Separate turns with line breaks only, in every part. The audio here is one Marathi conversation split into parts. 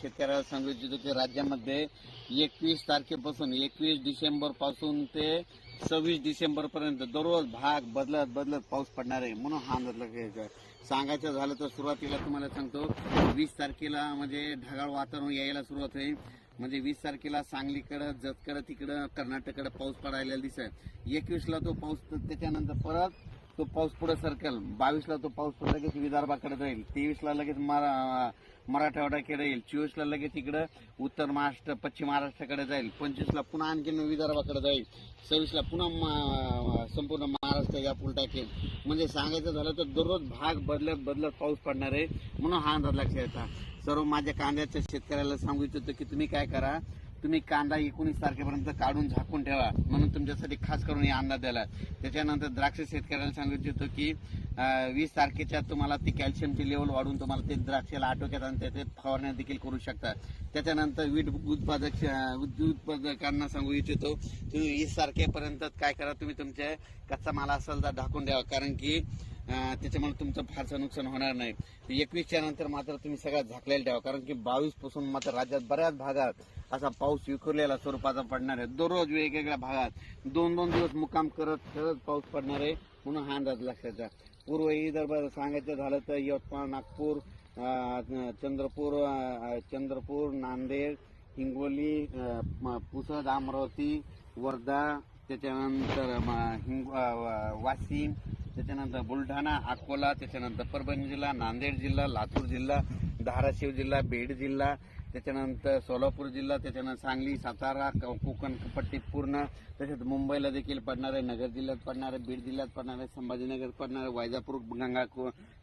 शेतकऱ्याला सांगू इच्छितो की राज्यामध्ये एकवीस तारखेपासून एकवीस डिसेंबरपासून ते सव्वीस डिसेंबर पर्यंत दररोज भाग बदलत बदलत पाऊस पडणार आहे म्हणून हा अंदाज घ्यायचा सांगायचं झालं तर सुरुवातीला तुम्हाला सांगतो वीस तारखेला म्हणजे ढगाळ वातावरण यायला सुरुवात होईल. म्हणजे वीस तारखेला सांगलीकडं जतकडं तिकडं कर्नाटककडं पाऊस पडायला दिसत एकवीसला तो पाऊस त्याच्यानंतर परत तो पाऊस पुढे सरकेल. बावीसला तो पाऊस पुढे लगेच विदर्भाकडे जाईल. तेवीसला लगेच मरा मराठवाड्याकडे येईल चोवीसला लगेच इकडं उत्तर महाराष्ट्र पश्चिम महाराष्ट्राकडे जाईल. पंचवीसला पुन्हा आणखीन विदर्भाकडे जाईल. सव्वीसला पुन्हा संपूर्ण महाराष्ट्र या पुल टाकेल. म्हणजे सांगायचं झालं तर दररोज भाग बदलत बदलत पाऊस पडणार आहे. म्हणून हा अंदाज लक्षात येतात सर्व माझ्या कांद्याच्या शेतकऱ्याला सांगू इच्छितो की तुम्ही काय करा? तुम्ही कांदा एकोणीस तारखेपर्यंत काढून झाकून ठेवा. म्हणून तुमच्यासाठी खास करून हे अंदाज दिला त्याच्यानंतर द्राक्ष शेतकऱ्याला सांगू इच्छितो की वीस तारखेच्या तुम्हाला ती कॅल्शियमची लेवल वाढून तुम्हाला ते द्राक्षाला आटोक्यात आणि त्याचे फवारण्या देखील करू शकता. त्याच्यानंतर वीट उत्पादक उत्पादकांना सांगू इच्छितो तुम्ही वीस तारखेपर्यंत काय करा तुम्ही तुमच्या कच्चा माल असेल तर ढाकून ठेवा. कारण की त्याच्यामुळे तुमचं फारसं नुकसान होणार नाही. एकवीसच्या नंतर मात्र तुम्ही सगळ्यात झाकलेलं ठेवा कारण की बावीसपासून मात्र राज्यात बऱ्याच भागात असा पाऊस विखुरलेला स्वरूपाचा पडणार आहे. दररोज वेगवेगळ्या भागात दोन दोन दिवस मुक्काम करत खरंच पाऊस पडणार आहे म्हणून हा अंदाज लक्षात घ्या. पूर्व विदर्भात सांगायचं झालं तर यवतमाळ नागपूर चंद्रपूर चंद्रपूर नांदेड हिंगोली म- पुसद अमरावती वर्धा त्याच्यानंतर हिंग वाशिम त्याच्यानंतर बुलढाणा अकोला त्याच्यानंतर परभणी जिल्हा नांदेड जिल्हा लातूर जिल्हा धाराशिव जिल्हा बीड जिल्हा त्याच्यानंतर सोलापूर जिल्हा त्याच्यानंतर सांगली सातारा कोकण पट्टी पूर्ण. तसेच मुंबईला देखील पडणार आहे नगर जिल्ह्यात पडणार आहे बीड जिल्ह्यात पडणार आहे संभाजीनगर पडणार आहे वैजापूर गंगा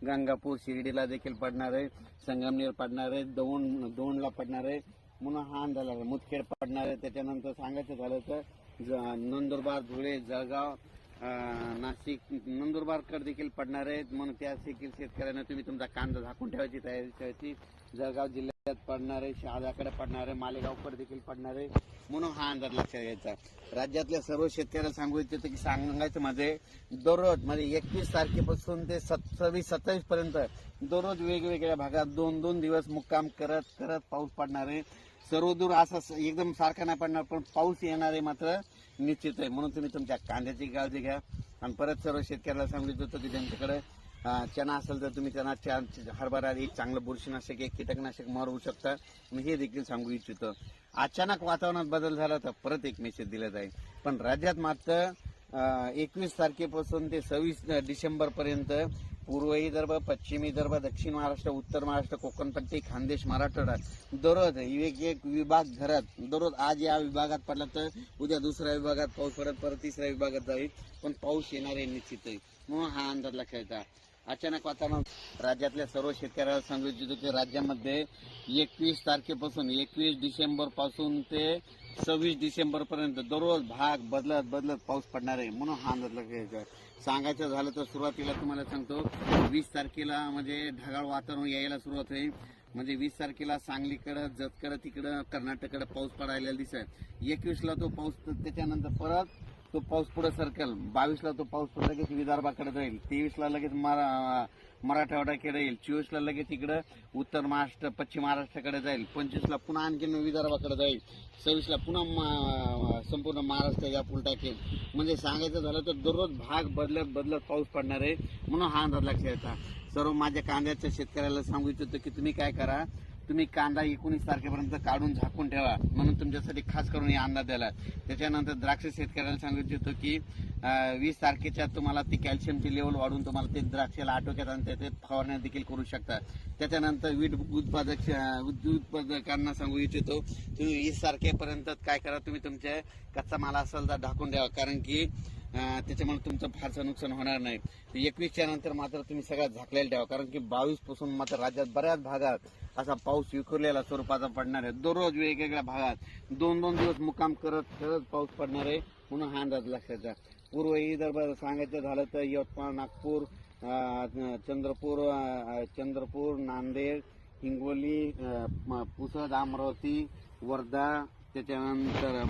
गंगापूर शिर्डीला देखील पडणार आहे संगमनेर पडणार आहे दौंड दौंडला पडणार आहे म्हणून हा अंदाज मुदखेड पडणार आहे. त्याच्यानंतर सांगायचं झालं तर ज- नंदुरबार धुळे जळगाव नाशिक नंदुरबारकर देखील पडणार आहेत. म्हणून त्या देखील शेतकऱ्यांना तुम्ही तुमचा कांदा झाकून ठेवायची तयारी ठेवायची. जळगाव जिल्ह्यात पडणार आहे शहादाकडे पडणार आहे मालेगावकडे देखील पडणार आहे. म्हणून हा अंदाज लक्षात घ्यायचा. राज्यातल्या सर्व शेतकऱ्याला सांगू इच्छितो की सांगायचं म्हणजे दररोज म्हणजे एकवीस तारखेपासून ते सत्तावीस सत्तावीस पर्यंत दररोज वेगवेगळ्या भागात दोन दोन दिवस मुक्काम करत करत पाऊस पडणार आहे. सर्वदूर असा एकदम सारखा नाही पडणार पण पाऊस येणार आहे मात्र. निश्चित आहे. म्हणून तुम्ही तुमच्या कांद्याची काळजी घ्या. आणि परत सर्व शेतकऱ्याला सांगू इच्छितो की त्यांच्याकडे चणा चना असेल तर तुम्ही त्यांना हरभरा एक चांगलं बुरशीनाशक एक कीटकनाशक मारू शकता. मी हे देखील सांगू इच्छितो. अचानक वातावरणात बदल झाला तर परत एक मेसेज दिला जाईल. पण राज्यात मात्र एकवीस तारखेपासून ते सव्वीस डिसेंबरपर्यंत पूर्व विदर्भ पश्चिम विदर्भ दक्षिण महाराष्ट्र उत्तर महाराष्ट्र कोकणपट्टी खानदेश मराठवाडा दररोज एक एक विभाग घरात. दररोज आज या विभागात पडला तर उद्या दुसऱ्या विभागात पाऊस पडत परत तिसऱ्या विभागात जाईल. पण पाऊस येणार आहे निश्चित आहे म्हणून हा अंदाज लक्षात अचानक वातावरण राज्यातल्या सर्व शेतकऱ्याला सांगू इच्छितो की राज्यामध्ये एकवीस तारखेपासून एकवीस डिसेंबरपासून ते सव्वीस डिसेंबर पर्यंत दररोज भाग बदलत बदलत पाऊस पडणार आहे. म्हणून हा अंदाज लक्षात सांगायचं झालं तर सुरुवातीला तुम्हाला सांगतो वीस तारखेला म्हणजे ढगाळ वातावरण यायला सुरुवात होईल. म्हणजे वीस तारखेला सांगलीकडं जतकडं तिकडं कर्नाटककडं पाऊस पडायला दिसत एकवीसला तो पाऊस त्याच्यानंतर परत तो पाऊस पुढे सरकेल. बावीसला तो पाऊस लगेच विदर्भाकडे जाईल. तेवीसला लगेच मारा मराठवाड्याकडे येईल. चोवीसला लगेच इकडं उत्तर महाराष्ट्र पश्चिम महाराष्ट्राकडे जाईल. पंचवीसला पुन्हा आणखीन विदर्भाकडे जाईल. सव्वीसला पुन्हा मा- संपूर्ण महाराष्ट्र या पुल टाकेल. म्हणजे सांगायचं झालं तर दररोज भाग बदलत बदलत पाऊस पडणार आहे. म्हणून हा अंदाज लक्षात येतात सर्व माझ्या कांद्याच्या शेतकऱ्याला सांगू इच्छितो की तुम्ही काय करा तुम्ही कांदा एकोणीस तारखेपर्यंत काढून झाकून ठेवा. म्हणून तुमच्यासाठी खास करून हे अंदाज दिला त्याच्यानंतर द्राक्ष शेतकऱ्याला सांगू इच्छितो की वीस तारखेच्या तुम्हाला ती कॅल्शियमची लेवल वाढून तुम्हाला ते द्राक्षाला आटोक्यात आणि त्याचे फवारण्या देखील करू शकता. त्याच्यानंतर वीट उत्पादक उत्पादकांना सांगू इच्छितो तुम्ही वीस तारखेपर्यंत काय करा तुम्ही तुमच्या कच्चा माल असेल तर ढाकून ठेवा कारण की त्याच्यामुळे तुमचं फारसं नुकसान होणार नाही. एकवीसच्या नंतर मात्र तुम्ही सगळ्यात झाकलेलं ठेवा. कारण की बावीसपासून मात्र राज्यात बऱ्याच भागात असा पाऊस विखुरलेला स्वरूपाचा पडणार आहे. दररोज वेगवेगळ्या भागात दोन दोन दिवस मुक्काम करत खरंच पाऊस पडणार आहे म्हणून हा अंदाज लक्षात घ्या. पूर्व विदर्भ सांगायचं झालं तर यवतमाळ नागपूर चंद्रपूर चंद्रपूर नांदेड हिंगोली म- पुसद अमरावती वर्धा त्याच्यानंतर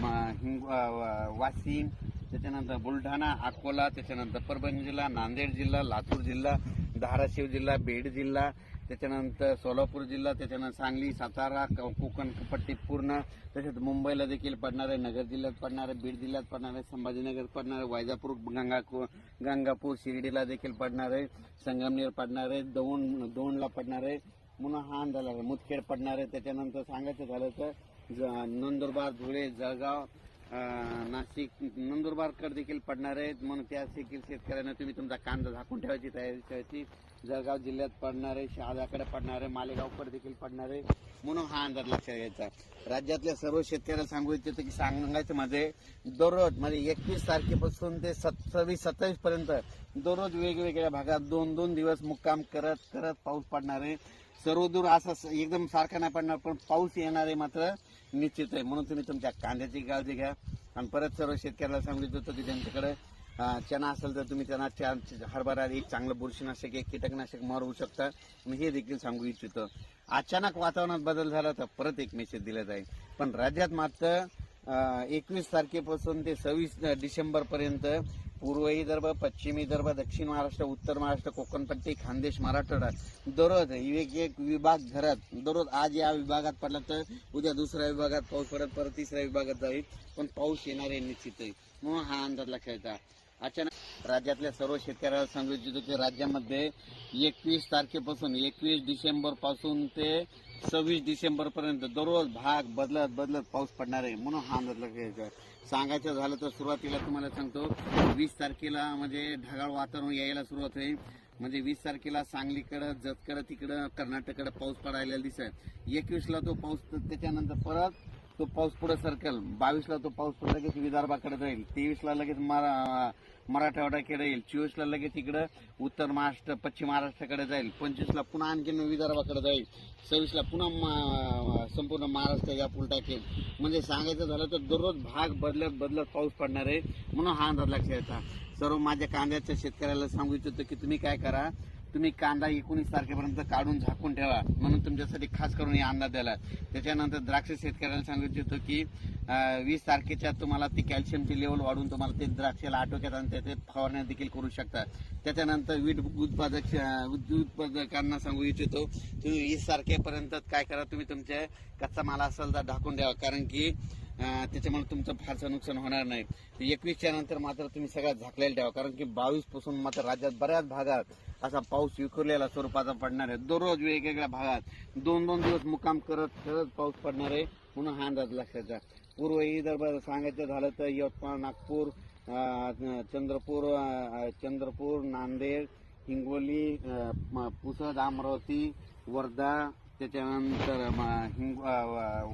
हिंग वाशिम त्याच्यानंतर बुलढाणा अकोला त्याच्यानंतर परभणी जिल्हा नांदेड जिल्हा लातूर जिल्हा धाराशिव जिल्हा बीड जिल्हा त्याच्यानंतर सोलापूर जिल्हा त्याच्यानंतर सांगली सातारा क- कोकण पट्टी पूर्ण. तसेच मुंबईला देखील पडणार आहे नगर जिल्ह्यात पडणार आहे बीड जिल्ह्यात पडणार आहे संभाजीनगर पडणार आहे वायजापूर गंगापूर गंगापूर शिर्डीला देखील पडणार आहे संगमनेर पडणार आहे दौंड दौंडला पडणार आहे. म्हणून हा अंदाज आहे मुदखेड पडणार आहे. त्याच्यानंतर सांगायचं झालं तर ज- नंदुरबार धुळे जळगाव नाशिक नंदुरबारकर देखील पडणार आहेत. म्हणून त्या देखील शेतकऱ्यांना तुम्ही तुमचा कांदा झाकून ठेवायची तयारी ठेवायची जळगाव जिल्ह्यात पडणार आहे शहादाकडे पडणार आहे मालेगावकडे देखील पडणार आहे म्हणून हा अंदाज लक्षात घ्यायचा. राज्यातल्या सर्व शेतकऱ्याला सांगू इच्छितो की सांगायचं माझे दररोज म्हणजे एकवीस तारखेपासून ते सत्तावीस सत्तावीस पर्यंत दररोज वेगवेगळ्या भागात दोन दोन दिवस मुक्काम करत करत पाऊस पडणार. आहे सर्वदूर असा एकदम सारखा नाही पडणार पण पाऊस येणार आहे मात्र निश्चित आहे. म्हणून तुम्ही तुमच्या कांद्याची काळजी घ्या. आणि परत सर्व शेतकऱ्याला सांगू इच्छितो की त्यांच्याकडे चना असेल तर तुम्ही त्यांना हरभरा एक चांगलं बुरशीनाशक एक कीटकनाशक मारू शकता. मी हे देखील सांगू इच्छितो. अचानक वातावरणात बदल झाला तर परत एक मेसेज दिला जाईल. पण राज्यात मात्र एकवीस तारखेपासून ते सव्वीस डिसेंबरपर्यंत पूर्व विदर्भ पश्चिम विदर्भ दक्षिण महाराष्ट्र उत्तर महाराष्ट्र कोकणपट्टी खानदेश मराठवाडा दररोज एक एक विभाग घरात दररोज आज या विभागात पडला तर उद्या दुसऱ्या विभागात पाऊस पडत परत तिसऱ्या विभागात जाईल. पण पाऊस येणार आहे निश्चित आहे म्हणून हा अंदाज लक्षात येता अचानक राज्यातल्या सर्व शेतकऱ्याला सांगू इच्छितो की राज्यामध्ये एकवीस तारखेपासून एकवीस डिसेंबरपासून ते सव्वीस डिसेंबर पर्यंत दररोज भाग बदलत बदलत पाऊस पडणार आहे म्हणून हा अंदाज लक्षात घ्यायचा सांगायचं झालं तर सुरुवातीला तुम्हाला सांगतो वीस तारखेला म्हणजे ढगाळ वातावरण यायला सुरुवात होईल. म्हणजे वीस तारखेला सांगलीकडं जतकडं तिकडं कर्नाटककडं पाऊस पडायला दिसत एकवीसला तो पाऊस त्याच्यानंतर परत तो पाऊस पुढे सरकेल. बावीसला तो पाऊस पुढे लगेच विदर्भाकडे जाईल. तेवीसला लगेच मरा मराठवाड्याकडे येईल. चोवीसला लगेच इकडं उत्तर महाराष्ट्र पश्चिम महाराष्ट्राकडे जाईल. पंचवीसला पुन्हा आणखीन विदर्भाकडे जाईल. सव्वीसला पुन्हा मा- संपूर्ण महाराष्ट्र या पुल टाकेल. म्हणजे सांगायचं झालं तर दररोज भाग बदलत बदलत पाऊस पडणार आहे म्हणून हा अंदाज लक्षात येतात सर्व माझ्या कांद्याच्या शेतकऱ्याला सांगू इच्छितो की तुम्ही काय करा तुम्ही कांदा एकोणीस तारखेपर्यंत काढून झाकून ठेवा. म्हणून तुमच्यासाठी खास करून हे अंदाज दिला त्याच्यानंतर द्राक्ष शेतकऱ्याला सांगू इच्छितो की वीस तारखेच्या तुम्हाला ती कॅल्शियमची लेवल वाढून तुम्हाला ते द्राक्षाला आटोक्यात आणि त्याचे फवारण्या देखील करू शकता. त्याच्यानंतर वीट उत्पादक उत्पादकांना सांगू इच्छितो तुम्ही वीस तारखेपर्यंत काय करा तुम्ही तुमच्या कच्चा माल असेल तर ढाकून द्यावा कारण की त्याच्यामुळे तुमचं फारसं नुकसान होणार नाही. एकवीसच्या नंतर मात्र तुम्ही सगळ्यात झाकलेलं ठेवा कारण की बावीसपासून मात्र राज्यात बऱ्याच भागात असा पाऊस विखुरलेला स्वरूपाचा पडणार आहे. दररोज वेगवेगळ्या भागात दोन दोन दिवस मुक्काम करत करत पाऊस पडणार आहे म्हणून हा अंदाज लक्षात घ्या. पूर्व विदर्भात सांगायचं झालं तर यवतमाळ नागपूर चंद्रपूर चंद्रपूर नांदेड हिंगोली पुसद अमरावती वर्धा त्याच्यानंतर हिंग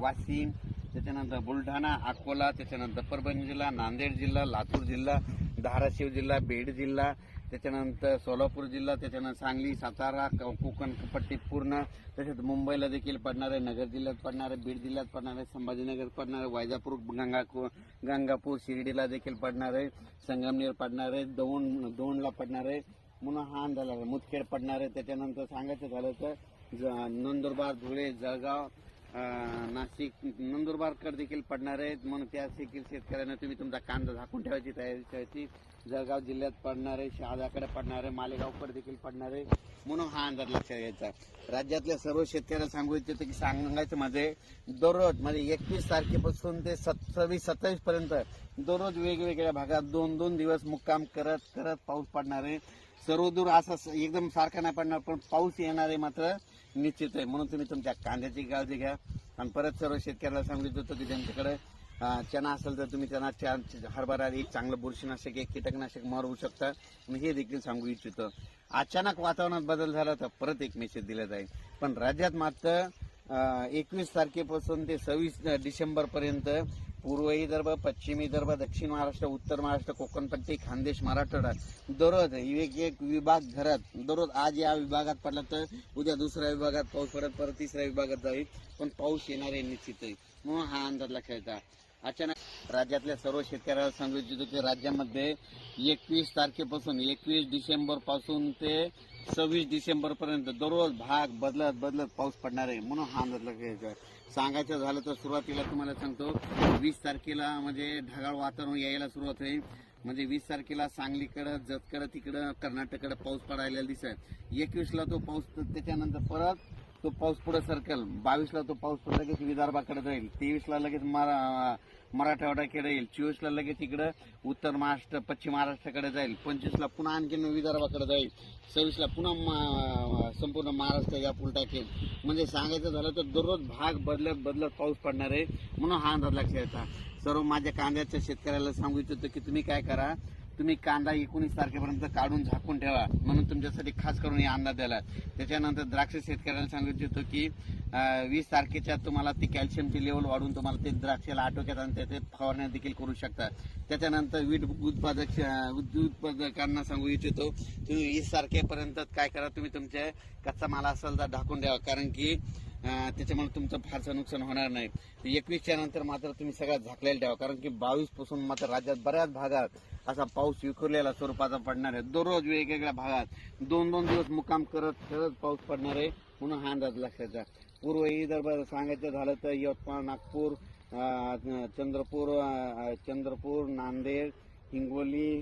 वाशिम त्याच्यानंतर बुलढाणा अकोला त्याच्यानंतर परभणी जिल्हा नांदेड जिल्हा लातूर जिल्हा धाराशिव जिल्हा बीड जिल्हा त्याच्यानंतर सोलापूर जिल्हा त्याच्यानंतर सांगली सातारा क- कोकण पट्टी पूर्ण तसेच मुंबईला देखील पडणार आहे नगर जिल्ह्यात पडणार आहे बीड जिल्ह्यात पडणार आहे संभाजीनगर पडणार आहे वायजापूर गंगापूर गंगापूर शिर्डीला देखील पडणार आहे संगमनेर पडणार आहे दौंड दौंडला पडणार आहे म्हणून हा अंदाज आहे मुदखेड पडणार आहे त्याच्यानंतर सांगायचं झालं तर ज- नंदुरबार धुळे जळगाव नाशिक नंदुरबारकडे देखील पडणार आहेत. म्हणून त्या देखील शेतकऱ्यांना तुम्ही तुमचा कांदा झाकून ठेवायची तयारी ठेवायची. जळगाव जिल्ह्यात पडणार आहे शहादाकडे पडणार आहे मालेगावकडे देखील पडणार आहे. म्हणून हा अंदाज लक्षात घ्यायचा. राज्यातल्या सर्व शेतकऱ्याला सांगू इच्छितो की सांगायचं माझे दररोज म्हणजे एकवीस तारखेपासून ते सत्तावीस सत्तावीस पर्यंत दररोज वेगवेगळ्या भागात दोन दोन दिवस मुक्काम करत करत पाऊस पडणार आहे. सर्वदूर असा एकदम सारखा नाही पडणार पण पाऊस येणार आहे मात्र. निश्चित आहे. म्हणून तुम्ही तुमच्या कांद्याची काळजी घ्या. आणि परत सर्व शेतकऱ्याला सांगू इच्छितो की त्यांच्याकडे चणा चना असेल तर तुम्ही त्यांना हरभरा एक चांगलं बुरशीनाशक एक कीटकनाशक मारू शकता. मी हे देखील सांगू इच्छितो. अचानक वातावरणात बदल झाला तर परत एक मेसेज दिला जाईल. पण राज्यात मात्र एकवीस तारखेपासून ते सव्वीस डिसेंबरपर्यंत पूर्व विदर्भ पश्चिम विदर्भ दक्षिण महाराष्ट्र उत्तर महाराष्ट्र कोकणपट्टी खानदेश मराठवाडा. दररोज एक एक विभाग घरात. दररोज आज या विभागात पडला तर उद्या दुसऱ्या विभागात पाऊस पडत परत तिसऱ्या विभागात जाईल. पण पाऊस येणार आहे निश्चित आहे म्हणून हा अंदाज लक्षात अचानक राज्यातल्या सर्व शेतकऱ्याला सांगू इच्छितो की राज्यामध्ये एकवीस तारखेपासून एकवीस डिसेंबरपासून ते सव्वीस डिसेंबर पर्यंत दररोज भाग बदलत बदलत पाऊस पडणार आहे. म्हणून हा अंदाज लक्षात सांगायचं झालं तर सुरुवातीला तुम्हाला सांगतो वीस तारखेला म्हणजे ढगाळ वातावरण यायला सुरुवात होईल. म्हणजे वीस तारखेला सांगलीकडं जतकडं तिकडं कर्नाटककडं पाऊस पडायला दिसत एकवीसला तो पाऊस त्याच्यानंतर परत तो पाऊस पुढे सरकेल. बावीसला तो पाऊस पुढे लगेच विदर्भाकडे जाईल. तेवीसला लगेच मरा मराठवाड्याकडे येईल. चोवीसला लगेच इकडं उत्तर महाराष्ट्र पश्चिम महाराष्ट्राकडे जाईल. पंचवीसला पुन्हा आणखीन विदर्भाकडे जाईल. सव्वीसला पुन्हा मा- संपूर्ण महाराष्ट्र या पुल टाकेल. म्हणजे सांगायचं झालं तर दररोज भाग बदलत बदलत पाऊस पडणार आहे म्हणून हा अंदाज लक्षात येतात सर्व माझ्या कांद्याच्या शेतकऱ्याला सांगू इच्छितो की तुम्ही काय करा? तुम्ही कांदा एकोणीस तारखेपर्यंत काढून झाकून ठेवा. म्हणून तुमच्यासाठी खास करून हे अंदाज दिला त्याच्यानंतर द्राक्ष शेतकऱ्याला सांगू इच्छितो की वीस तारखेच्या तुम्हाला ती कॅल्शियमची लेवल वाढून तुम्हाला ते द्राक्षाला आटोक्यात आणि त्याचे फवारण्या देखील करू शकता. त्याच्यानंतर वीट उत्पादक उत्पादकांना सांगू इच्छितो तुम्ही वीस तारखेपर्यंत काय करा तुम्ही तुमच्या कच्चा माल असेल तर ढाकून ठेवा. कारण की त्याच्यामुळे तुमचं फारसं नुकसान होणार नाही. एकवीसच्या नंतर मात्र तुम्ही सगळ्यात झाकलेलं ठेवा कारण की बावीसपासून मात्र राज्यात बऱ्याच भागात असा पाऊस विखुरलेला स्वरूपाचा पडणार आहे. दररोज वेगवेगळ्या भागात दोन दोन दिवस मुक्काम करत करत पाऊस पडणार आहे म्हणून हा अंदाज लक्षात घ्या. पूर्व विदर्भ सांगायचं झालं तर यवतमाळ नागपूर चंद्रपूर चंद्रपूर नांदेड हिंगोली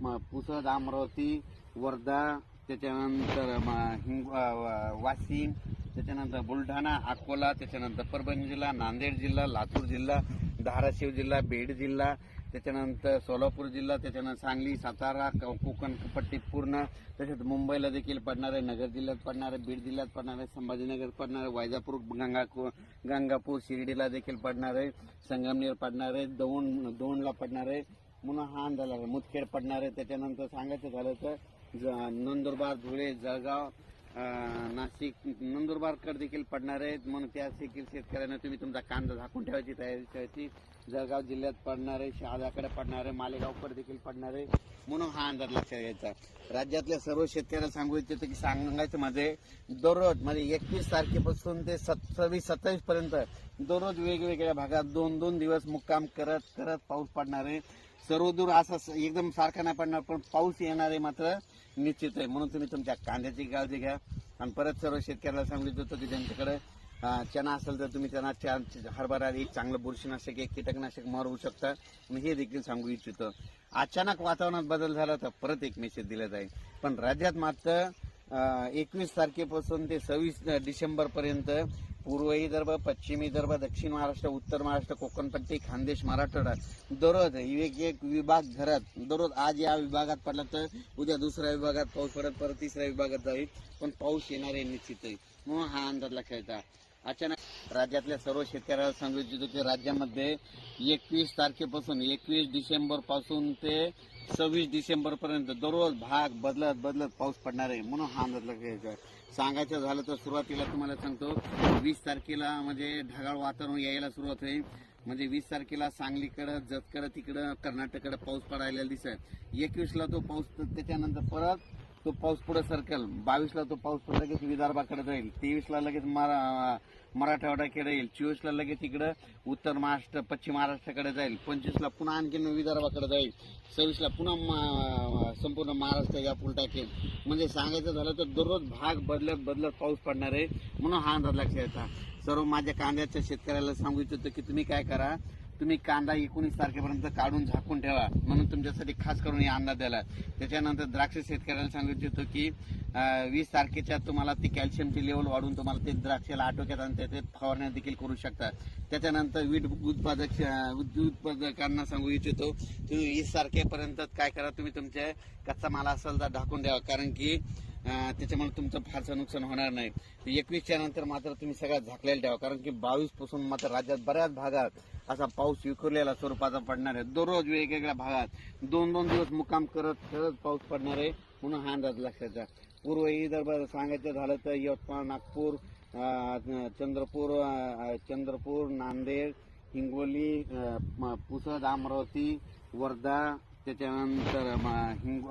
म- पुसद अमरावती वर्धा त्याच्यानंतर हिंग वाशिम त्याच्यानंतर बुलढाणा अकोला त्याच्यानंतर परभणी जिल्हा नांदेड जिल्हा लातूर जिल्हा धाराशिव जिल्हा बीड जिल्हा त्याच्यानंतर सोलापूर जिल्हा त्याच्यानंतर सांगली सातारा क- कोकण पट्टी पूर्ण. तसेच मुंबईला देखील पडणार आहे नगर जिल्ह्यात पडणार आहे बीड जिल्ह्यात पडणार आहे संभाजीनगर पडणार आहे वैजापूर गंगापूर गंगापूर शिर्डीला देखील पडणार आहे संगमनेर पडणार आहे दौंड दौंडला पडणार आहे म्हणून हा अंदाज आहे मुदखेड पडणार आहे त्याच्यानंतर सांगायचं झालं तर ज- नंदुरबार धुळे जळगाव नाशिक नंदुरबारकडे देखील पडणार आहेत. म्हणून त्या देखील शेतकऱ्यांना तुम्ही तुमचा कांदा झाकून ठेवायची तयारी करायची जळगाव जिल्ह्यात पडणार आहे शहाद्याकडे पडणार आहे मालेगावकडे देखील पडणार आहे. म्हणून हा अंदाज लक्षात घ्यायचा. राज्यातल्या सर्व शेतकऱ्याला सांगू इच्छितो की सांगायचं माझे दररोज म्हणजे एकवीस तारखेपासून ते सत्तावीस सत्तावीस पर्यंत दररोज वेगवेगळ्या भागात दोन दोन दिवस मुक्काम करत करत पाऊस पडणार आहे. सर्वदूर असा एकदम सारखा नाही पडणार पण पाऊस येणार आहे मात्र. निश्चित आहे. म्हणून तुम्ही तुमच्या कांद्याची काळजी घ्या. आणि परत सर्व शेतकऱ्याला सांगू इच्छितो की ज्यांच्याकडे चना असेल तर तुम्ही चणा हरभरा एक चांगलं बुरशीनाशक एक कीटकनाशक मारू शकता. मी हे देखील सांगू इच्छितो. अचानक वातावरणात बदल झाला तर परत एक मेसेज दिला जाईल. पण राज्यात मात्र एकवीस तारखेपासून ते सव्वीस डिसेंबरपर्यंत पूर्व विदर्भ पश्चिम विदर्भ दक्षिण महाराष्ट्र उत्तर महाराष्ट्र कोकणपट्टी खानदेश मराठवाडा दररोज एक एक विभाग घरात दररोज आज या विभागात पडला तर उद्या दुसऱ्या विभागात पाऊस पडत परत तिसऱ्या विभागात जाईल. पण पाऊस येणार आहे निश्चित आहे म्हणून हा अंदाज लक्षात अचानक राज्यातल्या सर्व शेतकऱ्याला सांगू इच्छितो की राज्यामध्ये एकवीस तारखेपासून एकवीस डिसेंबरपासून ते सव्वीस डिसेंबर पर्यंत दररोज भाग बदलत बदलत पाऊस पडणार आहे म्हणून हा अंदाज लक्षात घ्यायचा सांगायचं झालं तर सुरुवातीला तुम्हाला सांगतो वीस तारखेला म्हणजे ढगाळ वातावरण यायला सुरुवात होईल. म्हणजे वीस तारखेला सांगलीकडं जतकडं तिकडं कर्नाटककडं पाऊस पडायला दिसत एकवीसला तो पाऊस त्याच्यानंतर परत तो पाऊस पुढे सरकेल. बावीसला तो पाऊस लगेच विदर्भाकडे जाईल. तेवीसला लगेच मरा मराठवाड्याकडे येईल. चोवीसला लगेच इकडं उत्तर महाराष्ट्र पश्चिम महाराष्ट्राकडे जाईल. पंचवीसला पुन्हा आणखीन विदर्भाकडे जाईल. सव्वीसला पुन्हा संपूर्ण महाराष्ट्र या पुल टाकेल म्हणजे सांगायचं झालं तर दररोज भाग बदलत बदलत पाऊस पडणार आहे. म्हणून हा अंदाज लक्षात येतात सर्व माझ्या कांद्याच्या शेतकऱ्याला सांगू इच्छितो की तुम्ही काय करा? तुम्ही कांदा एकोणीस तारखेपर्यंत काढून झाकून ठेवा. म्हणून तुमच्यासाठी खास करून हे अंदाज दिला त्याच्यानंतर द्राक्ष शेतकऱ्याला सांगू इच्छितो की वीस तारखेच्या तुम्हाला ती कॅल्शियमची लेवल वाढून तुम्हाला ते द्राक्षाला आटोक्यात आणि त्याचे फवारण्या देखील करू शकता. त्याच्यानंतर वीट उत्पादक उत्पादकांना सांगू इच्छितो तुम्ही वीस तारखेपर्यंत काय करा तुम्ही तुमच्या कच्चा माल असेल तर ढाकून ठेवा. कारण की त्याच्यामुळे तुमचं फारसं नुकसान होणार नाही. एकवीसच्या नंतर मात्र तुम्ही सगळ्यात झाकलेलं ठेवा कारण की बावीसपासून मात्र राज्यात बऱ्याच भागात असा पाऊस विखुरलेला स्वरूपाचा पडणार आहे. दररोज वेगवेगळ्या भागात दोन दोन दिवस मुक्काम करत खरंच पाऊस पडणार आहे म्हणून हा अंदाज लक्षात पूर्व विदर्भात सांगायचं झालं तर यवतमाळ नागपूर चंद्रपूर चंद्रपूर नांदेड हिंगोली म- पुसद अमरावती वर्धा त्याच्यानंतर हिंग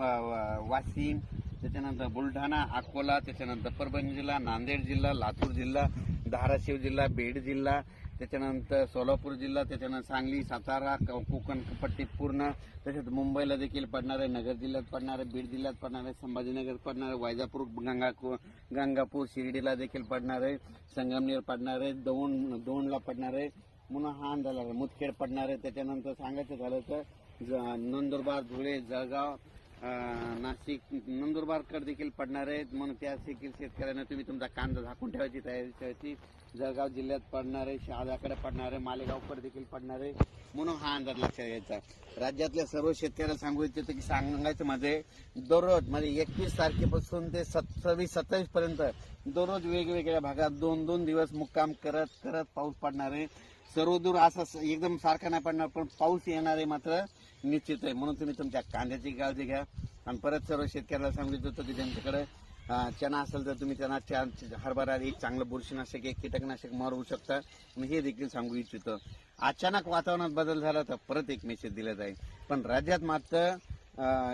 वाशिम त्याच्यानंतर बुलढाणा अकोला त्याच्यानंतर परभणी जिल्हा नांदेड जिल्हा लातूर जिल्हा धाराशिव जिल्हा बीड जिल्हा त्याच्यानंतर सोलापूर जिल्हा त्याच्यानंतर सांगली सातारा क- कोकण पट्टी पूर्ण तसेच मुंबईला देखील पडणार आहे नगर जिल्ह्यात पडणार आहे बीड जिल्ह्यात पडणार आहे संभाजीनगर पडणार आहे वैजापूर गंगापूर गंगापूर शिर्डीला देखील पडणार आहे संगमनेर पडणार आहे दौंड दौंडला पडणार आहे म्हणून हा अंदाज आहे मुदखेड पडणार आहे त्याच्यानंतर सांगायचं झालं तर ज- नंदुरबार धुळे जळगाव नाशिक नंदुरबारकर देखील पडणार आहेत. म्हणून त्या देखील शेतकऱ्यांना तुम्ही तुमचा कांदा झाकून ठेवायची तयारी ठेवायची. जळगाव जिल्ह्यात पडणार आहे शहादाकडे पडणार आहे मालेगावकडे देखील पडणार आहे. म्हणून हा अंदाज लक्षात घ्यायचा. राज्यातल्या सर्व शेतकऱ्याला सांगू इच्छितो की सांगायचं माझे दररोज म्हणजे एकवीस तारखेपासून ते सत्तावीस सत्तावीस पर्यंत दररोज वेगवेगळ्या भागात दोन दोन दिवस मुक्काम करत करत पाऊस पडणार आहे. सर्वदूर असा एकदम सारखा नाही पडणार पण पाऊस येणार आहे मात्र. निश्चित आहे. म्हणून तुम्ही तुमच्या कांद्याची काळजी घ्या. आणि परत सर्व शेतकऱ्याला सांगू इच्छितो की त्यांच्याकडे चणा चना असेल तर तुम्ही त्यांना हरभरा एक चांगलं बुरशीनाशक एक कीटकनाशक मारू शकता. मी हे देखील सांगू इच्छितो. अचानक वातावरणात बदल झाला तर परत एक मेसेज दिला जाईल. पण राज्यात मात्र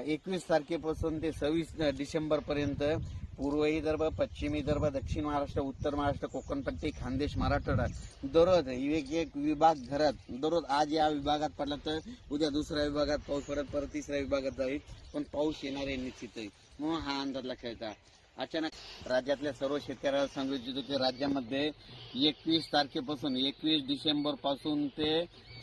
एकवीस तारखेपासून ते सव्वीस डिसेंबरपर्यंत पूर्व विदर्भ पश्चिम विदर्भ दक्षिण महाराष्ट्र उत्तर महाराष्ट्र कोकणपट्टी खानदेश मराठवाडा दररोज एक एक विभाग घरात दररोज आज या विभागात पडला तर उद्या दुसऱ्या विभागात पाऊस पडत परत तिसऱ्या विभागात जाईल. पण पाऊस येणार आहे निश्चित आहे म्हणून हा अंदाज लक्षायचा अचानक राज्यातल्या सर्व शेतकऱ्याला सांगू इच्छितो की राज्यामध्ये एकवीस तारखेपासून एकवीस डिसेंबरपासून ते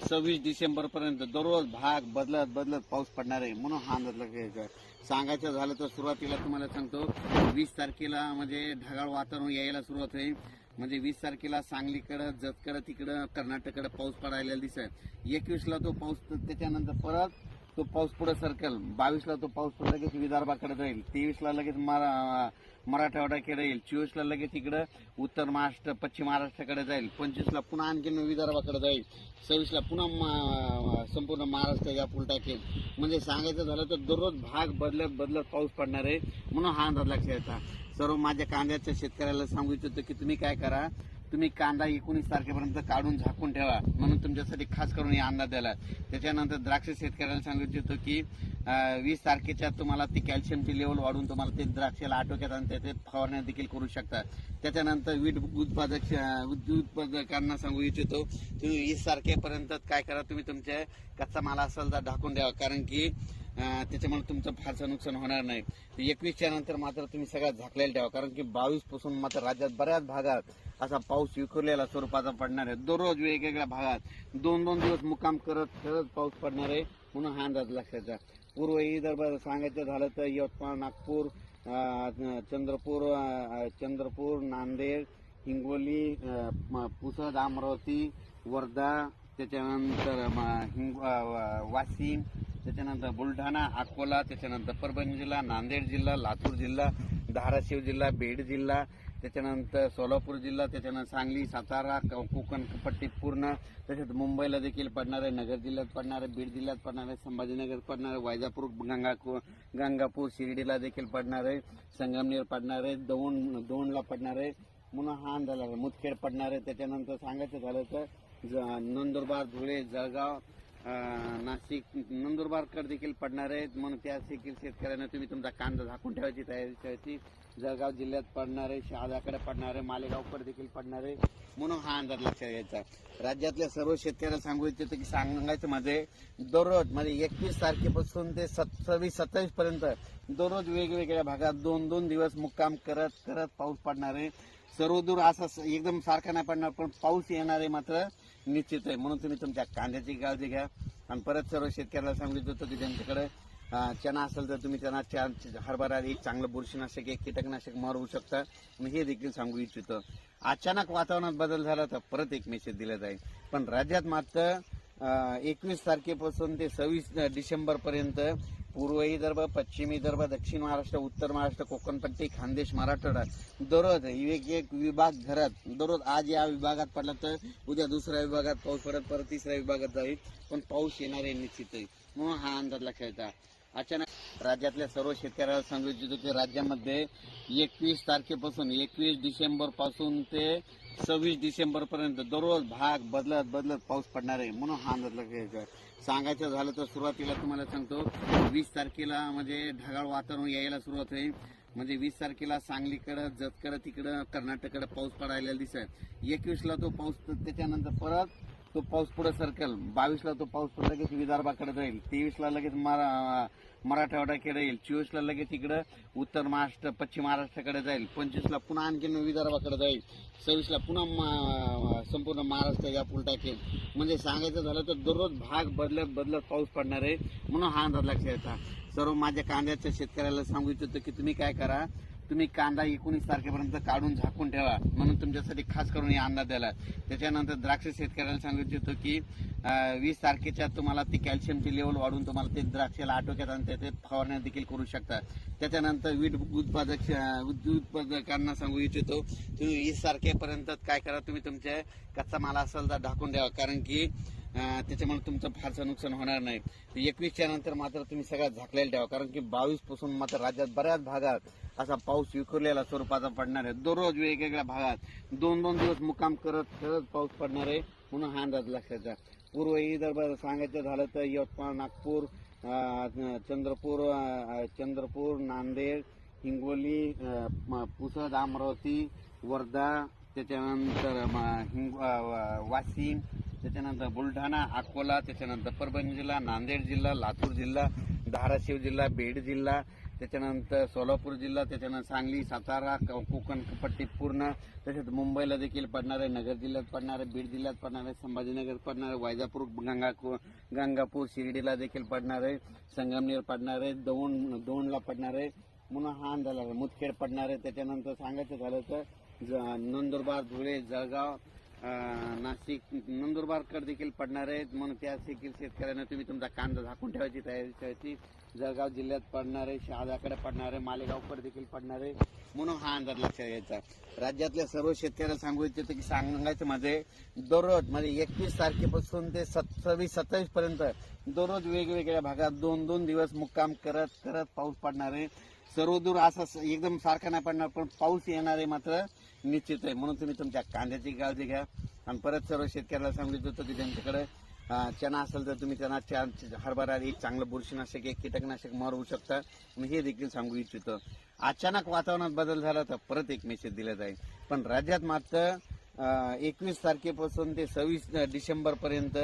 सव्वीस डिसेंबर पर्यंत दररोज भाग बदलत बदलत पाऊस पडणार आहे. म्हणून हा अंदाज लक्षात घ्यायचा सांगायचं झालं तर सुरुवातीला तुम्हाला सांगतो वीस तारखेला म्हणजे ढगाळ वातावरण यायला सुरुवात होईल. म्हणजे वीस तारखेला सांगलीकडं जतकडं तिकडं कर्नाटककडं पाऊस पडायला दिसत एकवीसला तो पाऊस त्याच्यानंतर परत तो पाऊस पुढे सरकेल. बावीसला तो पाऊस लगेच विदर्भाकडे जाईल. तेवीसला लगेच मारा मराठवाड्याकडे येईल. चोवीसला लगेच इकडं उत्तर महाराष्ट्र पश्चिम महाराष्ट्राकडे जाईल. पंचवीसला पुन्हा आणखीन विदर्भाकडे जाईल. सव्वीसला पुन्हा मा- संपूर्ण महाराष्ट्र या पुल टाकेल म्हणजे सांगायचं झालं तर दररोज भाग बदलत बदलत पाऊस पडणार आहे म्हणून हा अंदाज लक्षात येतात सर्व माझ्या कांद्याच्या शेतकऱ्याला सांगू इच्छितो की तुम्ही काय करा तुम्ही कांदा एकोणीस तारखेपर्यंत काढून झाकून ठेवा. म्हणून तुमच्यासाठी खास करून हे अंदाज दिला त्याच्यानंतर द्राक्ष शेतकऱ्याला सांगू इच्छितो की वीस तारखेच्या तुम्हाला ती कॅल्शियमची लेवल वाढून तुम्हाला ते द्राक्षाला आटोक्यात आणि त्याचे फवारण्या देखील करू शकता. त्याच्यानंतर वीट उत्पादक उत्पादकांना सांगू इच्छितो तुम्ही वीस तारखेपर्यंत काय करा तुम्ही तुमच्या कच्चा माल असेल तर ढाकून ठेवा. कारण की त्याच्यामुळे तुमचं फारसं नुकसान होणार नाही. एकवीसच्या नंतर मात्र तुम्ही सगळ्यात झाकलेलं ठेवा. कारण की बावीसपासून मात्र राज्यात बऱ्याच भागात असा पाऊस विखुरलेला स्वरूपाचा पडणार आहे. दररोज वेगवेगळ्या भागात दोन दोन दिवस मुक्काम करत खरंच पाऊस पडणार आहे म्हणून हा अंदाज लक्षात घ्या. पूर्व विदर्भ सांगायचं झालं तर यवतमाळ नागपूर चंद्रपूर चंद्रपूर नांदेड हिंगोली म- पुसद अमरावती वर्धा त्याच्यानंतर म- हिंग वाशिम त्याच्यानंतर बुलढाणा अकोला त्याच्यानंतर परभणी जिल्हा नांदेड जिल्हा लातूर जिल्हा धाराशिव जिल्हा बीड जिल्हा त्याच्यानंतर सोलापूर जिल्हा त्याच्यानंतर सांगली सातारा क- कोकण पट्टी पूर्ण. तसेच मुंबईला देखील पडणार आहे नगर जिल्ह्यात पडणार आहे बीड जिल्ह्यात पडणार आहे संभाजीनगर पडणार आहे वैजापूर गंगापूर गंगापूर शिर्डीला देखील पडणार आहे संगमनेर पडणार आहे दौंड दौंडला पडणार आहे. म्हणून हा अंदाज लागला मुदखेड पडणार आहे. त्याच्यानंतर सांगायचं झालं तर ज- नंदुरबार धुळे जळगाव नाशिक नंदुरबारकर देखील पडणार आहेत. म्हणून त्या देखील शेतकऱ्यांना तुम्ही तुमचा कांदा झाकून ठेवायची तयारी ठेवायची जळगाव जिल्ह्यात पडणार आहे शहादाकडे पडणार आहे मालेगावकडे देखील पडणार आहे म्हणून हा अंदाज लक्षात घ्यायचा. राज्यातल्या सर्व शेतकऱ्याला सांगू इच्छितो की सांगायचं माझे दररोज म्हणजे एकवीस तारखेपासून ते सत्तावीस सत्तावीस पर्यंत दररोज वेगवेगळ्या भागात दोन दोन दिवस मुक्काम करत करत पाऊस पडणार. आहे सर्वदूर असा एकदम सारखा नाही पडणार पण पाऊस येणार आहे मात्र निश्चित आहे. म्हणून तुम्ही तुमच्या कांद्याची काळजी घ्या. आणि परत सर्व शेतकऱ्याला सांगू इच्छितो की त्यांच्याकडे चना असेल तर तुम्ही त्यांना हरभरा एक चांगलं बुरशीनाशक एक कीटकनाशक मारू शकता. मी हे देखील सांगू इच्छितो. अचानक वातावरणात बदल झाला तर परत एक मेसेज दिला जाईल. पण राज्यात मात्र एकवीस तारखेपासून ते सव्वीस डिसेंबरपर्यंत पूर्व विदर्भ पश्चिम विदर्भ दक्षिण महाराष्ट्र उत्तर महाराष्ट्र कोकणपट्टी खानदेश मराठवाडा दररोज एक एक विभाग घरात दररोज आज या विभागात पडला तर उद्या दुसऱ्या विभागात पाऊस पडत परत तिसऱ्या विभागात जाईल. पण पाऊस येणार आहे निश्चित आहे म्हणून हा अंदाज लक्षात अचानक राज्यातल्या सर्व शेतकऱ्याला सांगू इच्छितो की राज्यामध्ये एकवीस तारखेपासून एकवीस डिसेंबरपासून ते सव्वीस डिसेंबर पर्यंत दररोज भाग बदलत बदलत पाऊस पडणार आहे म्हणून हा अंदाज लक्षात घ्यायचा सांगायचं झालं तर सुरुवातीला तुम्हाला सांगतो वीस तारखेला म्हणजे ढगाळ वातावरण यायला सुरुवात होईल. म्हणजे वीस तारखेला सांगलीकडं जतकडं तिकडं कर्नाटककडं पाऊस पडायला दिसत एकवीसला तो पाऊस त्याच्यानंतर परत तो पाऊस पुढे सरकेल. बावीसला तो पाऊस लगेच विदर्भाकडे जाईल. तेवीसला लगेच मरा- मराठवाड्याकडे येईल चोवीसला लगेच इकडं उत्तर महाराष्ट्र पश्चिम महाराष्ट्राकडे जाईल. पंचवीसला पुन्हा आणखीन विदर्भाकडे जाईल. सव्वीसला पुन्हा संपूर्ण महाराष्ट्र या पुल टाकेल म्हणजे सांगायचं झालं तर दररोज भाग बदलत बदलत पाऊस पडणार आहे. म्हणून हा अंदाज लक्षात येतात सर्व माझ्या कांद्याच्या शेतकऱ्याला सांगू इच्छितो की तुम्ही काय करा? तुम्ही कांदा एकोणीस तारखेपर्यंत काढून झाकून ठेवा. म्हणून तुमच्यासाठी खास करून हे अंदाज द्याला त्याच्यानंतर द्राक्ष शेतकऱ्याला सांगू इच्छितो की वीस तारखेच्या तुम्हाला ती कॅल्शियमची लेवल वाढून तुम्हाला ते द्राक्षाला आटोक्यात आणि त्याचे फवारण्या देखील करू शकता. त्याच्यानंतर वीट उत्पादक उत्पादकांना सांगू इच्छितो तुम्ही वीस तारखेपर्यंत काय करा तुम्ही तुमच्या कच्चा माल असेल तर ढाकून ठेवा. कारण की त्याच्यामुळे तुमचं फारसं नुकसान होणार नाही. एकवीसच्या नंतर मात्र तुम्ही सगळ्यात झाकलेलं ठेवा कारण की बावीसपासून मात्र राज्यात बऱ्याच भागात असा पाऊस विखुरलेला स्वरूपाचा पडणार आहे. दररोज वेगवेगळ्या भागात दोन दोन दिवस मुक्काम करत करत पाऊस पडणार आहे म्हणून हा अंदाज लक्षात घ्या. पूर्व विदर्भात सांगायचं झालं तर यवतमाळ नागपूर चंद्रपूर चंद्रपूर नांदेड हिंगोली म- पुसद अमरावती वर्धा त्याच्यानंतर हिंग वाशिम त्याच्यानंतर बुलढाणा अकोला त्याच्यानंतर परभणी जिल्हा नांदेड जिल्हा लातूर जिल्हा धाराशिव जिल्हा बीड जिल्हा त्याच्यानंतर सोलापूर जिल्हा त्याच्यानंतर सांगली सातारा क- कोकण पट्टी पूर्ण तसेच मुंबईला देखील पडणार आहे नगर जिल्ह्यात पडणार आहे बीड जिल्ह्यात पडणार आहे संभाजीनगर पडणार आहे वैजापूर गंगापूर गंगापूर शिर्डीला देखील पडणार आहे संगमनेर पडणार आहे दौंड दौंडला पडणार आहे म्हणून हा अंदाज आहे मुदखेड पडणार आहे त्याच्यानंतर सांगायचं झालं तर नंदुरबार धुळे जळगाव नाशिक नंदुरबारकडे देखील पडणार आहेत. म्हणून त्या देखील शेतकऱ्यांना तुम्ही तुमचा कांदा झाकून ठेवायची तयारी ठेवायची जळगाव जिल्ह्यात पडणार आहे शहादाकडे पडणार आहे मालेगावकडे देखील पडणार आहे. म्हणून हा अंदाज लक्षात घ्यायचा. राज्यातल्या सर्व शेतकऱ्याला सांगू इच्छितो की सांगायचं माझे दररोज म्हणजे एकवीस तारखेपासून ते सत्तावीस सत्तावीस पर्यंत दररोज वेगवेगळ्या भागात दोन दोन दिवस मुक्काम करत करत पाऊस पडणार आहे. सर्वदूर असा स- एकदम सारखा नाही पडणार पण पाऊस येणार आहे मात्र. निश्चित आहे. म्हणून तुम्ही तुमच्या कांद्याची काळजी घ्या. आणि परत सर्व शेतकऱ्याला सांगितलं होतं की त्यांच्याकडे चणा चना असेल तर तुम्ही त्यांना हरभरा एक चांगलं बुरशीनाशक एक कीटकनाशक मारू शकता. मी हे देखील सांगू इच्छितो. अचानक वातावरणात बदल झाला तर परत एक मेसेज दिला जाईल. पण राज्यात मात्र एकवीस तारखेपासून ते सव्वीस डिसेंबरपर्यंत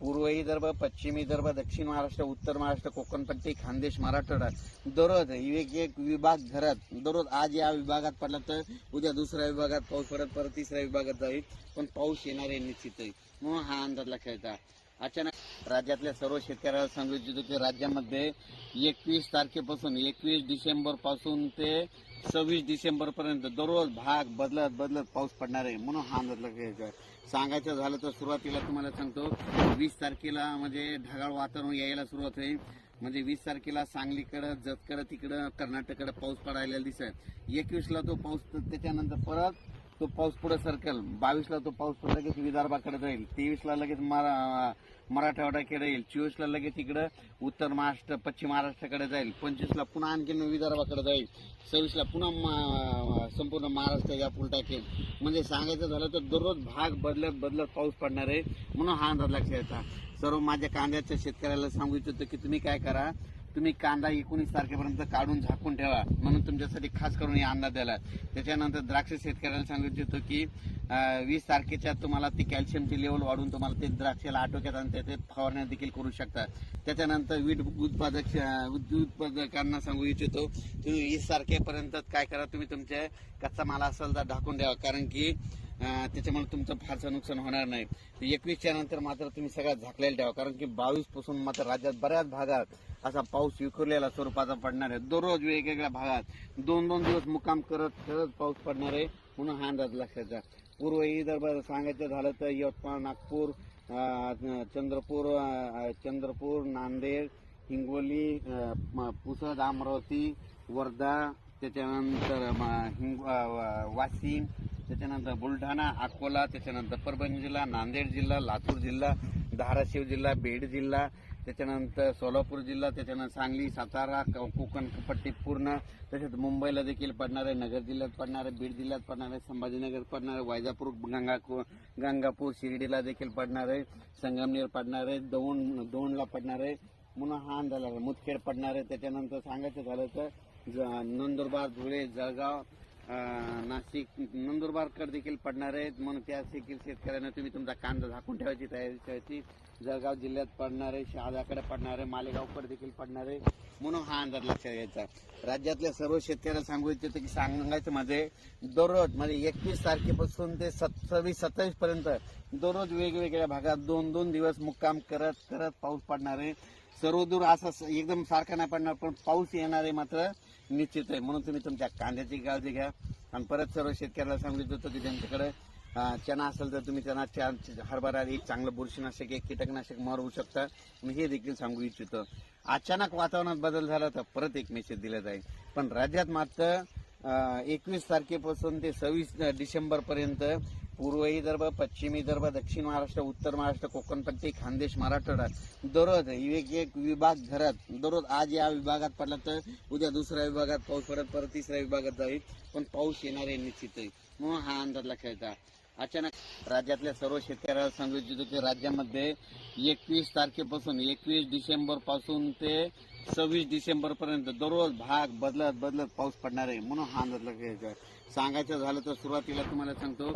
पूर्व विदर्भ पश्चिम विदर्भ दक्षिण महाराष्ट्र उत्तर महाराष्ट्र कोकणपट्टी खानदेश मराठवाडा. दररोज एक एक विभाग घरात दररोज आज या विभागात पडला तर उद्या दुसऱ्या विभागात पाऊस पडत परत तिसऱ्या विभागात जाईल. पण पाऊस येणार आहे निश्चित आहे म्हणून हा अंदाज लक्षात अचानक राज्यातल्या सर्व शेतकऱ्याला सांगू इच्छितो की राज्यामध्ये एकवीस तारखेपासून एकवीस डिसेंबरपासून ते सव्वीस डिसेंबर पर्यंत दररोज भाग बदलत बदलत पाऊस पडणार आहे. म्हणून हा अंदाज लक्षात सांगायचं झालं तर सुरुवातीला तुम्हाला सांगतो वीस तारखेला म्हणजे ढगाळ वातावरण यायला सुरुवात होईल. म्हणजे वीस तारखेला सांगलीकडं जतकडं तिकडं कर्नाटककडं पाऊस पडायला दिसत एकवीसला तो पाऊस त्याच्यानंतर परत तो पाऊस पुढे सरकेल. बावीसला तो पाऊस पुढे लगेच विदर्भाकडे जाईल. तेवीसला लगेच मरा- मराठवाड्याकडे येईल. चोवीसला लगेच इकडं उत्तर महाराष्ट्र पश्चिम महाराष्ट्राकडे जाईल. पंचवीसला पुन्हा आणखीन विदर्भाकडे जाईल. सव्वीसला पुन्हा मा- संपूर्ण महाराष्ट्र या पुल टाकेल. म्हणजे सांगायचं झालं तर दररोज भाग बदलत बदलत पाऊस पडणार आहे. म्हणून हा अंदाज लक्षात येतात सर्व माझ्या कांद्याच्या शेतकऱ्याला सांगू इच्छितो की तुम्ही काय करा? तुम्ही कांदा एकोणीस तारखेपर्यंत काढून झाकून ठेवा. म्हणून तुमच्यासाठी खास करून हे अंदाज द्याला त्याच्यानंतर द्राक्ष शेतकऱ्याला सांगू इच्छितो की वीस तारखेच्या तुम्हाला ती कॅल्शियमची लेवल वाढून तुम्हाला ते द्राक्षाला आटोक्यात आणि त्याचे फवारण्या देखील करू शकता. त्याच्यानंतर वीट उत्पादक उत्पादकांना सांगू इच्छितो तुम्ही वीस तारखेपर्यंत काय करा तुम्ही तुमच्या कच्चा माल असेल तर ढाकून ठेवा कारण की त्याच्यामुळे तुमचं फारसं नुकसान होणार नाही. एकवीसच्या नंतर मात्र तुम्ही सगळ्यात झाकलेलं ठेवा. कारण की बावीसपासून मात्र राज्यात बऱ्याच भागात असा पाऊस विखुरलेला स्वरूपाचा पडणार आहे. दररोज वेगवेगळ्या भागात दोन दोन दिवस मुक्काम करत करत पाऊस पडणार आहे म्हणून हा अंदाज लक्षात घ्या. पूर्व विदर्भात सांगायचं झालं तर यवतमाळ नागपूर चंद्रपूर चंद्रपूर नांदेड हिंगोली म- पुसद अमरावती वर्धा त्याच्यानंतर हिंग वाशिम त्याच्यानंतर बुलढाणा अकोला त्याच्यानंतर परभणी जिल्हा नांदेड जिल्हा लातूर जिल्हा धाराशिव जिल्हा बीड जिल्हा त्याच्यानंतर सोलापूर जिल्हा त्याच्यानंतर सांगली सातारा क- कोकण पट्टी पूर्ण तसेच मुंबईला देखील पडणार आहे नगर जिल्ह्यात पडणार आहे बीड जिल्ह्यात पडणार आहे संभाजीनगर पडणार आहे वैजापूर गंगापूर गंगापूर शिर्डीला देखील पडणार आहे संगमनेर पडणार आहे दौंड दौंडला पडणार आहे म्हणून हा अंदाज आहे मुदखेड पडणार आहे त्याच्यानंतर सांगायचं झालं तर ज- नंदुरबार धुळे जळगाव नाशिक नंदुरबारकडे देखील पडणार आहेत. म्हणून त्या देखील शेतकऱ्यांना तुम्ही तुमचा कांदा झाकून ठेवायची तयारी ठेवायची. जळगाव जिल्ह्यात पडणार आहे शहादाकडे पडणार आहे मालेगावकडे देखील पडणार आहे. म्हणून हा अंदाज लक्षात घ्यायचा. राज्यातल्या सर्व शेतकऱ्याला सांगू इच्छितो की सांगायचं म्हणजे दररोज म्हणजे एकवीस तारखेपासून ते सत्तावीस सत्तावीस पर्यंत दररोज वेगवेगळ्या भागात दोन दोन दिवस मुक्काम करत करत पाऊस पडणार आहे. सर्वदूर असा एकदम सारखा नाही पडणार पण पाऊस येणार आहे मात्र. निश्चित आहे. म्हणून तुम्ही तुमच्या कांद्याची काळजी घ्या. आणि परत सर्व शेतकऱ्याला सांगू इच्छितो की त्यांच्याकडे चणा चना असेल तर तुम्ही त्यांना हरभरा एक चांगलं बुरशीनाशक एक कीटकनाशक मारवू शकता. मी हे देखील सांगू इच्छितो. अचानक वातावरणात बदल झाला तर परत एक मेसेज दिला जाईल. पण राज्यात मात्र एकवीस तारखेपासून ते सव्वीस डिसेंबरपर्यंत पूर्व विदर्भ पश्चिम विदर्भ दक्षिण महाराष्ट्र उत्तर महाराष्ट्र कोकणपट्टी खानदेश मराठवाडा दररोज एक एक विभाग घरात दररोज आज या विभागात पडला तर उद्या दुसऱ्या विभागात पाऊस पडत परत तिसऱ्या विभागात जाईल पण पाऊस येणार आहे निश्चित आहे म्हणून हा अंदाज लक्षात अचानक राज्यातल्या सर्व शेतकऱ्याला सांगू इच्छितो की राज्यामध्ये एकवीस तारखेपासून एकवीस डिसेंबरपासून ते सव्वीस डिसेंबर पर्यंत दररोज भाग बदलत बदलत पाऊस पडणार आहे म्हणून हा अंदाज लक्षात घ्यायचा सांगायचं झालं तर सुरुवातीला तुम्हाला सांगतो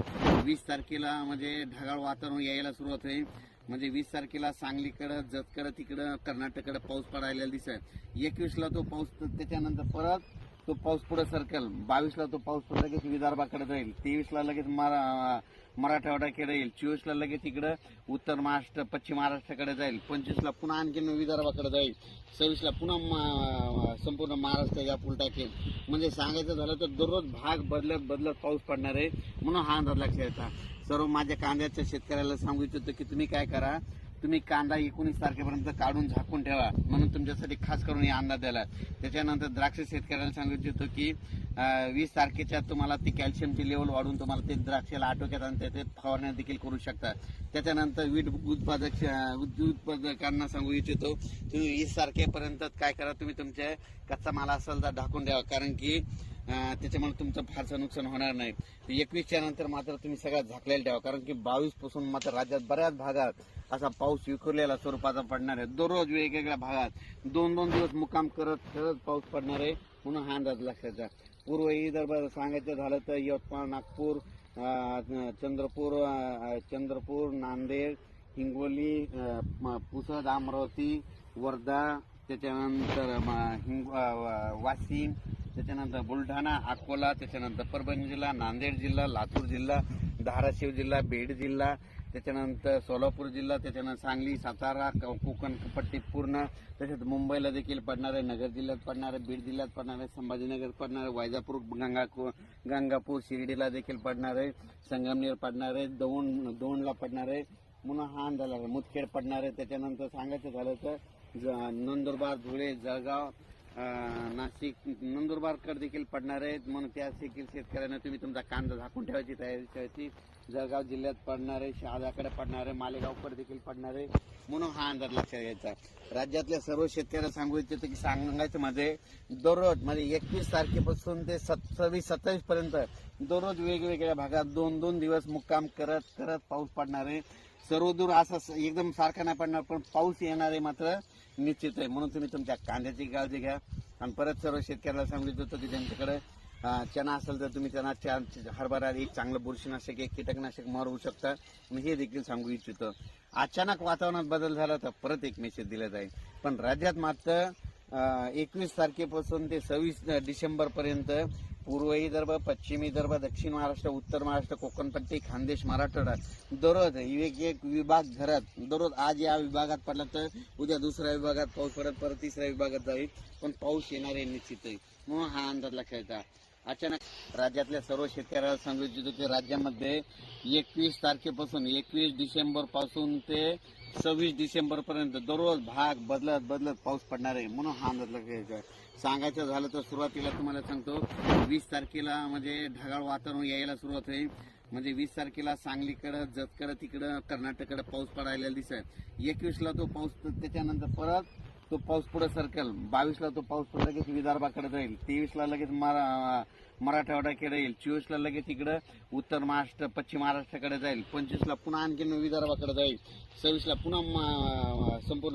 वीस तारखेला म्हणजे ढगाळ वातावरण यायला सुरुवात होईल. म्हणजे वीस तारखेला सांगलीकडं जतकडं तिकडं कर्नाटककडं पाऊस पडायला दिसत एकवीसला तो पाऊस त्याच्यानंतर परत तो पाऊस पुढे सरकेल. बावीसला तो पाऊस लगेच विदर्भाकडे जाईल. तेवीसला लगेच मरा मराठवाड्याकडे येईल चोवीसला लगेच इकडं उत्तर महाराष्ट्र पश्चिम महाराष्ट्राकडे जाईल. पंचवीसला पुन्हा आणखीन विदर्भाकडे जाईल. सव्वीसला पुन्हा मा- संपूर्ण महाराष्ट्र या पुल टाकेल. म्हणजे सांगायचं झालं तर दररोज भाग बदलत बदलत पाऊस पडणार आहे म्हणून हा अंदाज लक्षात येतात सर्व माझ्या कांद्याच्या शेतकऱ्याला सांगू इच्छितो की तुम्ही काय करा तुम्ही कांदा एकोणीस तारखेपर्यंत काढून झाकून ठेवा. म्हणून तुमच्यासाठी खास करून हे अंदाज दिला त्याच्यानंतर द्राक्ष शेतकऱ्याला सांगू इच्छितो की वीस तारखेच्या तुम्हाला ती कॅल्शियमची लेवल वाढून तुम्हाला ते द्राक्षाला आटोक्यात आणि त्याचे फवारण्या देखील करू शकता. त्याच्यानंतर वीट उत्पादक उत्पादकांना सांगू इच्छितो तुम्ही वीस तारखेपर्यंत काय करा तुम्ही तुमच्या कच्चा माल असेल तर ढाकून ठेवा. कारण की त्याच्यामुळे तुमचं फारसं नुकसान होणार नाही. एकवीसच्या नंतर मात्र तुम्ही सगळ्यात झाकलेलं ठेवा. कारण की बावीसपासून मात्र राज्यात बऱ्याच भागात असा पाऊस विखुरलेला स्वरूपाचा पडणार आहे. दररोज वेगवेगळ्या भागात दोन दोन दिवस मुक्काम करत करत पाऊस पडणार आहे. म्हणून हा अंदाज लक्षात घ्या. पूर्व विदर्भ सांगायचं झालं तर यवतमाळ नागपूर चंद्रपूर चंद्रपूर नांदेड हिंगोली म- पुसद अमरावती वर्धा त्याच्यानंतर हिंग वाशिम त्याच्यानंतर बुलढाणा अकोला त्याच्यानंतर परभणी जिल्हा नांदेड जिल्हा लातूर जिल्हा धाराशिव जिल्हा बीड जिल्हा त्याच्यानंतर सोलापूर जिल्हा त्याच्यानंतर सांगली सातारा कोकण पट्टी पूर्ण तसेच मुंबईला देखील पडणार आहे नगर जिल्ह्यात पडणार आहे बीड जिल्ह्यात पडणार आहे संभाजीनगर पडणार आहे वैजापूर गंगापूर गंगापूर शिर्डीला देखील पडणार आहे संगमनेर पडणार आहे दौंड दौंडला पडणार आहे म्हणून हा अंदाज मुदखेड पडणार आहे त्याच्यानंतर सांगायचं झालं तर ज- नंदुरबार धुळे जळगाव नाशिक नंदुरबारकर देखील पडणार आहेत. म्हणून त्या देखील शेतकऱ्यांना तुम्ही तुमचा कांदा झाकून ठेवायची तयारी ठेवायची. जळगाव जिल्ह्यात पडणार आहे शहादाकडे पडणार आहे मालेगावकर देखील पडणार आहे. म्हणून हा अंदाज लक्षात घ्यायचा. राज्यातल्या सर्व शेतकऱ्याला सांगू इच्छितो की सांगायचं माझे दररोज म्हणजे एकवीस तारखेपासून ते सत्तावीस सत्तावीस पर्यंत दररोज वेगवेगळ्या भागात दोन दोन दिवस मुक्काम करत करत पाऊस पडणार आहे. सर्वदूर असा एकदम सारखा नाही पडणार पण पाऊस येणार आहे मात्र. निश्चित आहे. म्हणून तुम्ही तुमच्या कांद्याची काळजी घ्या. आणि परत सर्व शेतकऱ्याला सांगू इच्छितो की त्यांच्याकडे चणा चना असेल तर तुम्ही त्यांना हरभरा एक चांगलं बुरशीनाशक एक कीटकनाशक मारवू शकता. मी हे देखील सांगू इच्छितो. अचानक वातावरणात बदल झाला तर परत एक मेसेज दिला जाईल. पण राज्यात मात्र एकवीस तारखेपासून ते सव्वीस डिसेंबरपर्यंत पूर्व विदर्भ पश्चिम विदर्भ दक्षिण महाराष्ट्र उत्तर महाराष्ट्र कोकणपट्टी खानदेश मराठवाडा दररोज एक एक विभाग घरात. दररोज आज या विभागात पडला तर उद्या दुसऱ्या विभागात पाऊस पडत परत तिसऱ्या विभागात जाईल. पण पाऊस येणार आहे निश्चित आहे. म्हणून हा अंदाज लक्षात अचानक राज्यातल्या सर्व शेतकऱ्याला सांगू इच्छितो की राज्यामध्ये एकवीस तारखेपासून एकवीस डिसेंबरपासून ते सव्वीस डिसेंबर पर्यंत दररोज भाग बदलत बदलत पाऊस पडणार आहे म्हणून हा अंदाज लक्षात सांगायचं झालं तर सुरुवातीला तुम्हाला सांगतो वीस तारखेला म्हणजे ढगाळ वातावरण यायला सुरुवात होईल. म्हणजे वीस तारखेला सांगलीकडं जतकडं तिकडं कर्नाटककडं पाऊस पडायला दिसत एकवीसला तो पाऊस त्याच्यानंतर परत तो पाऊस पुढे सरकेल. बावीसला तो पाऊस लगेच विदर्भाकडे जाईल. तेवीसला लगेच मारा मराठवाड्याकडे येईल चोवीसला लगेच इकडं उत्तर महाराष्ट्र पश्चिम महाराष्ट्राकडे जाईल. पंचवीसला पुन्हा आणखीन विदर्भाकडे जाईल. सव्वीसला पुन्हा संपूर्ण